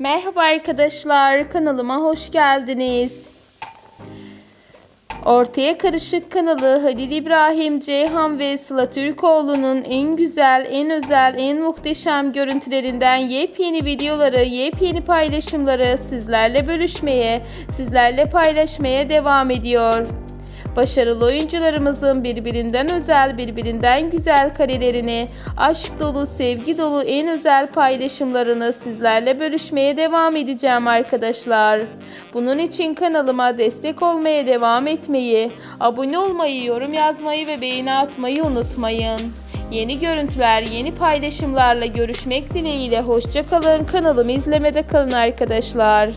Merhaba arkadaşlar, kanalıma hoş geldiniz. Ortaya Karışık kanalı Halil İbrahim Ceyhan ve Sıla Türkoğlu'nun en güzel, en özel, en muhteşem görüntülerinden yepyeni videoları, yepyeni paylaşımları sizlerle bölüşmeye, sizlerle paylaşmaya devam ediyor. Başarılı oyuncularımızın birbirinden özel, birbirinden güzel karelerini, aşk dolu, sevgi dolu en özel paylaşımlarını sizlerle bölüşmeye devam edeceğim arkadaşlar. Bunun için kanalıma destek olmaya devam etmeyi, abone olmayı, yorum yazmayı ve beğeni atmayı unutmayın. Yeni görüntüler, yeni paylaşımlarla görüşmek dileğiyle hoşça kalın. Kanalımı izlemede kalın arkadaşlar.